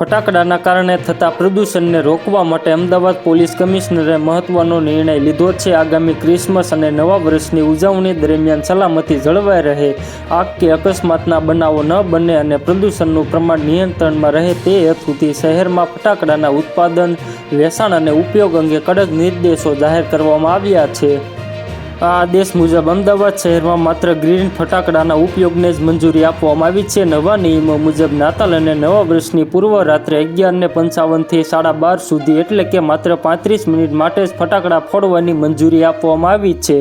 ફટાકડાના કારણે થતા પ્રદૂષણને રોકવા માટે અમદાવાદ પોલીસ કમિશનરે મહત્વનો નિર્ણય લીધો છે. આગામી ક્રિસમસ અને નવા વર્ષની ઉજવણી દરમિયાન સલામતી જળવાઈ રહે, આગ કે અકસ્માતના બનાવો ન બને અને પ્રદૂષણનું પ્રમાણ નિયંત્રણમાં રહે તે હેતુથી શહેરમાં ફટાકડાના ઉત્પાદન, વેચાણ અને ઉપયોગ અંગે કડક નિર્દેશો જાહેર કરવામાં આવ્યા છે. આ આદેશ મુજબ અમદાવાદ શહેરમાં માત્ર ગ્રીન ફટાકડાના ઉપયોગને જ મંજૂરી આપવામાં આવી છે. નવા નિયમો મુજબ નાતાલ અને નવા વર્ષની પૂર્વ રાત્રે અગિયારને પંચાવનથી સાડા બાર સુધી એટલે કે માત્ર પાંત્રીસ મિનિટ માટે જ ફટાકડા ફોડવાની મંજૂરી આપવામાં આવી છે.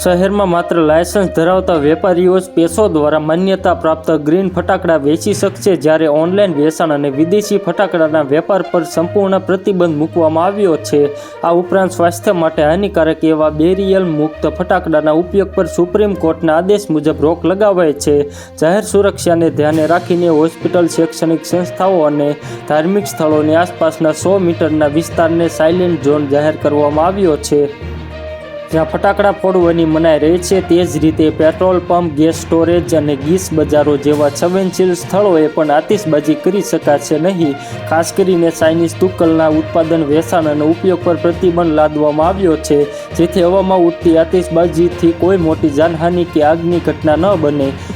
શહેરમાં માત્ર લાયસન્સ ધરાવતા વેપારીઓ જ પેશો દ્વારા માન્યતા પ્રાપ્ત ગ્રીન ફટાકડા વેચી શકશે જ્યારે ઓનલાઈન વેચાણ અને વિદેશી ફટાકડાના વેપાર પર સંપૂર્ણ પ્રતિબંધ મૂકવામાં આવ્યો છે. આ ઉપરાંત સ્વાસ્થ્ય માટે હાનિકારક એવા બેરિયલ મુક્ત ફટાકડાના ઉપયોગ પર સુપ્રીમ કોર્ટના આદેશ મુજબ રોક લગાવાય છે. જાહેર સુરક્ષાને ધ્યાને રાખીને હોસ્પિટલ, શૈક્ષણિક સંસ્થાઓ અને ધાર્મિક સ્થળોની આસપાસના સો મીટરના વિસ્તારને સાયલેન્ટ ઝોન જાહેર કરવામાં આવ્યો છે. જ્યાં ફટાકડા ફોડવાની મનાઈ રહી છે, તે જ રીતે પેટ્રોલ પંપ, ગેસ સ્ટોરેજ અને ગીસ બજારો જેવા સંવેદનશીલ સ્થળોએ પણ આતિશબાજી કરી શકાશે નહીં. ખાસ કરીને ચાઇનીઝ તુક્કલના ઉત્પાદન, વેચાણ અને ઉપયોગ પર પ્રતિબંધ લાદવામાં આવ્યો છે, જેથી હવામાં ઉઠતી આતિશબાજીથી કોઈ મોટી જાનહાનિ કે આગની ઘટના ન બને.